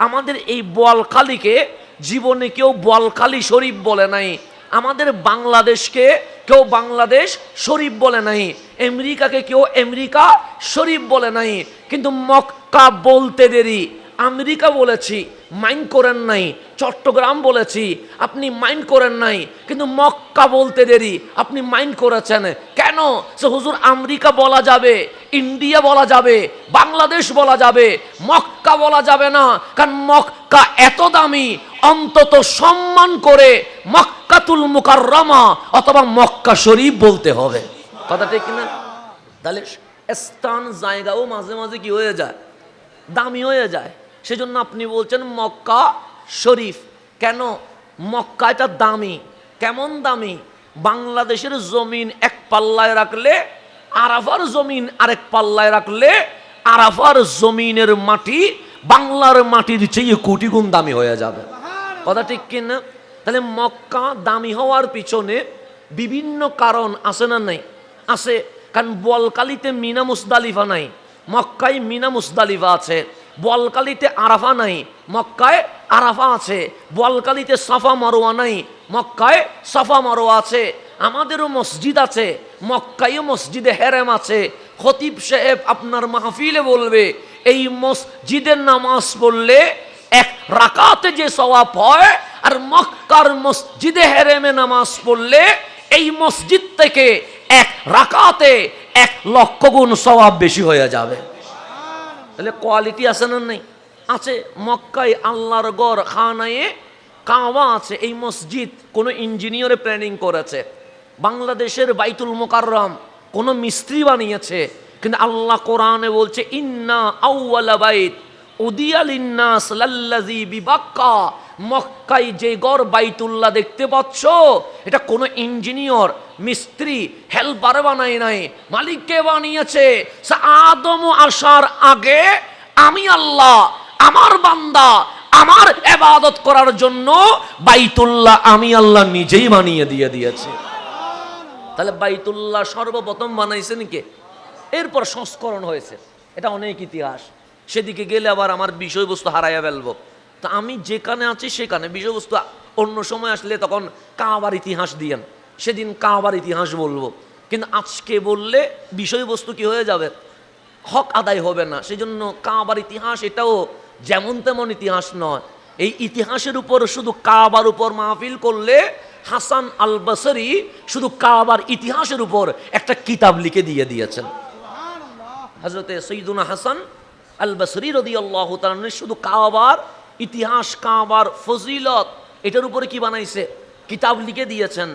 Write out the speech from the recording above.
আমাদের এই বোয়ালখালীকে জীবনে কেউ বোয়ালখালী শরীফ বলে নাই। আমাদের বাংলাদেশকে কেউ বাংলাদেশ শরীফ বলে নাই। আমেরিকাকে কেউ আমেরিকা শরীফ বলে নাই। কিন্তু মক্কা বলতে দেরি। আমেরিকা বলেছি, মাইন্ড করেন নাই। চট্টগ্রাম বলেছি, আপনি মাইন্ড করেন নাই। কিন্তু মক্কা বলতে দেরি। আপনি মাইন্ড করেছেন। কেন? সে হুজুর, আমেরিকা বলা যাবে, ইন্ডিয়া বলা যাবে, বাংলাদেশ বলা যাবে, মক্কা বলা যাবে না। কারণ মক্কা এত দামি, অন্তত সম্মান করে মক্কাতুল মুকাররমা অথবা মক্কা শরীফ বলতে হবে। কথা ঠিক না তাহলে স্থান, জায়গাও মাঝে মাঝে কি হয়ে যায়? দামি হয়ে যায়। সেজন্য আপনি বলছেন মক্কা শরীফ। কেন? মক্কা এটা দামি। কেমন দামি? বাংলাদেশের জমিন এক পাল্লায় রাখলে, আরাফার জমিন আরেক পাল্লায় রাখলে, আরাফার জমিনের মাটি বাংলার মাটির চেয়ে কোটি গুণ দামি হয়ে যাবে। কথা ঠিক কিনা? তাহলে মক্কা দামি হওয়ার পিছনে বিভিন্ন কারণ আছে না নাই? আছে কারণ বলকালিতে মিনা মুসদালিফা নাই মক্কায় মিনা মুসদালিফা আছে বলকালিতে আরাফা নাই মক্কায় আরাফা আছে বলকালিতে সাফা মারোয়া নাই মক্কায় সাফা মারোয়া আছে আমাদেরও মসজিদ আছে মক্কায়ও মসজিদে হেরেম আছে। খতিব সাহেব আপনার মাহফিলে বলবে এই মসজিদের নামাজ পড়লে এক রাকাতে যে সওয়াব হয়, আর মক্কার মসজিদে হেরেমে নামাজ পড়লে এই মসজিদ থেকে এক রাকাতে এক লক্ষ গুণ সওয়াব বেশি হয়ে যাবে। তাহলে কোয়ালিটি আছে না নেই? আছে, মক্কায় আল্লাহর গড় খানায়ে কাওয়া আছে, এই মসজিদ কোনো ইঞ্জিনিয়ারে প্ল্যানিং করেছে। বাংলাদেশের বাইতুল মোকাররম কোনো মিস্ত্রি বানিয়েছে কিন্তু আল্লাহ কোরআনে বলছে, ইন্না আউওয়ালা বাইত উদিয়ালিন্নাস লাল্লাজি বিবাক্কা মক্কাই যে গড় বাইতুল্লাহ দেখতে পাচ্ছ, এটা কোনো ইঞ্জিনিয়র, মিস্ত্রি, হেল্পার বানায় নাই, মালিককে বানিয়েছে আদম আসার আগে আমি আল্লাহ, আমার বান্দা, আমার এবাদত করার জন্য বাইতুল্লাহ আমি আল্লাহ নিজেই বানিয়ে দিয়ে দিয়েছে। তাহলে বাইতুল্লাহ সর্বপ্রথম বানাইছেন কে? এরপর সংস্করণ হয়েছে। এটা অনেক ইতিহাস। সেদিকে গেলে আবার আমার বিষয়বস্তু হারাইয়া ফেলব। তা আমি যেখানে আছি সেখানে বিষয়বস্তু অন্য সময় আসলে তখন কাবার ইতিহাস দিয়েন। সেদিন কাবার ইতিহাস বলব। কিন্তু আজকে বললে বিষয়বস্তু কি হয়ে যাবে? হক আদায় হবে না। সেই জন্য কাবার ইতিহাস এটাও যেমন তেমন ইতিহাস নয়। এই ইতিহাসের উপর শুধু কাবার উপর মাহফিল করলে হাসান আল বসরি শুধু কাবার ইতিহাসের উপর একটা কিতাব লিখে দিয়ে দিয়েছেন। হজরতে সৈদুনা হাসান আল বসরি রদি আল্লাহ শুধু কাবার ইতিহাস, কাবার ফজিলত, এটার উপরে কি বানাইছে? কিতাব লিখে দিয়েছেন।